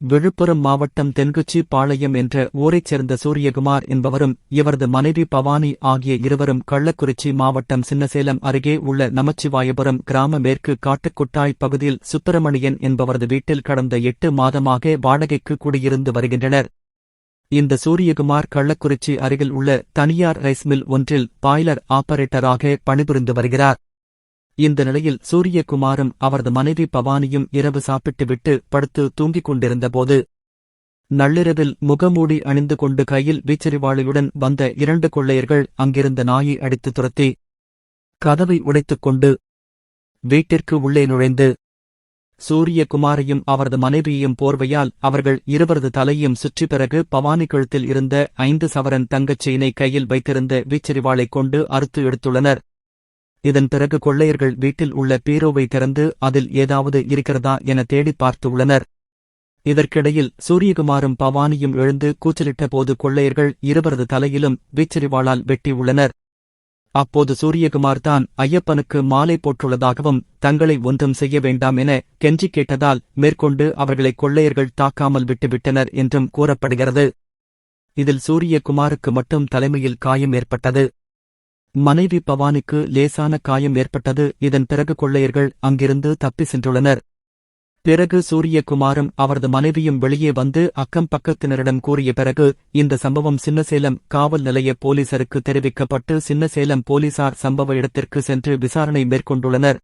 விழுப்புரம் மாவட்டம் தென்குச்சி பாளையம் என்ற ஊரைச் சேர்ந்த சூரியகுமார் என்பவரும் இவரது மனைவி பவானி ஆகிய இருவரும் கள்ளக்குறிச்சி மாவட்டம் சின்னசேலம் அருகே உள்ள நமச்சிவாயபுரம் கிராம மேற்கு காட்டுக்குட்டாய் பகுதியில் சுப்பிரமணியன் என்பவரது வீட்டில் கடந்த எட்டு மாதமாக வாடகைக்கு குடியிருந்து வருகின்றனர். இந்த சூரியகுமார் கள்ளக்குறிச்சி அருகில் உள்ள தனியார் ரைஸ் மில் ஒன்றில் பாய்லர் ஆபரேட்டராக பணிபுரிந்து வருகிறார். இந்த நிலையில் சூரியகுமாரும் அவரது மனைவி பவானியும் இரவு சாப்பிட்டுவிட்டு படுத்து தூங்கிக் கொண்டிருந்தபோது நள்ளிரவில் முகமூடி அணிந்து கொண்டு கையில் வீச்சரிவாளியுடன் வந்த இரண்டு கொள்ளையர்கள் அங்கிருந்த நாயை அடித்து துரத்தி கதவை உடைத்துக் கொண்டு வீட்டிற்கு உள்ளே நுழைந்து சூரியகுமாரையும் அவரது மனைவியையும் போர்வையால் அவர்கள் இருவரது தலையும் சுற்றி பிறகு பவானி கழுத்தில் இருந்த ஐந்து சவரன் தங்கச் செயினை கையில் வைத்திருந்த வீச்சரிவாளைக் கொண்டு அறுத்து எடுத்துள்ளனர். இதன் பிறகு கொள்ளையர்கள் வீட்டில் உள்ள பீரோவை திறந்து அதில் ஏதாவது இருக்கிறதா என தேடி பார்த்துள்ளனர் இதற்கிடையில் சூரியகுமாரும் பவானியும் எழுந்து கூச்சலிட்ட போது கொள்ளையர்கள் இருவரது தலையிலும் வீச்சரிவாளால் வெட்டியுள்ளனர் அப்போது சூரியகுமார் தான் ஐயப்பனுக்கு மாலை போட்டுள்ளதாகவும் தங்களை ஒன்றும் செய்ய வேண்டாம் என கெஞ்சி கேட்டதால் மேற்கொண்டு அவர்களை கொள்ளையர்கள் தாக்காமல் விட்டுவிட்டனர் என்றும் கூறப்படுகிறது. இதில் சூரியகுமாருக்கு மட்டும் தலைமையில் காயம் ஏற்பட்டது. மனைவி பவானிக்கு லேசான காயம் ஏற்பட்டது. இதன் பிறகு கொள்ளையர்கள் அங்கிருந்து தப்பி சென்றுள்ளனர். பிறகு சூரியகுமாரும் அவரது மனைவியும் வெளியே வந்து அக்கம் பக்கத்தினரிடம் கூறிய பிறகு இந்த சம்பவம் சின்னசேலம் காவல் நிலைய போலீசாருக்கு தெரிவிக்கப்பட்டு சின்னசேலம் போலீசார் சம்பவ இடத்திற்கு சென்று விசாரணை மேற்கொண்டுள்ளனர்.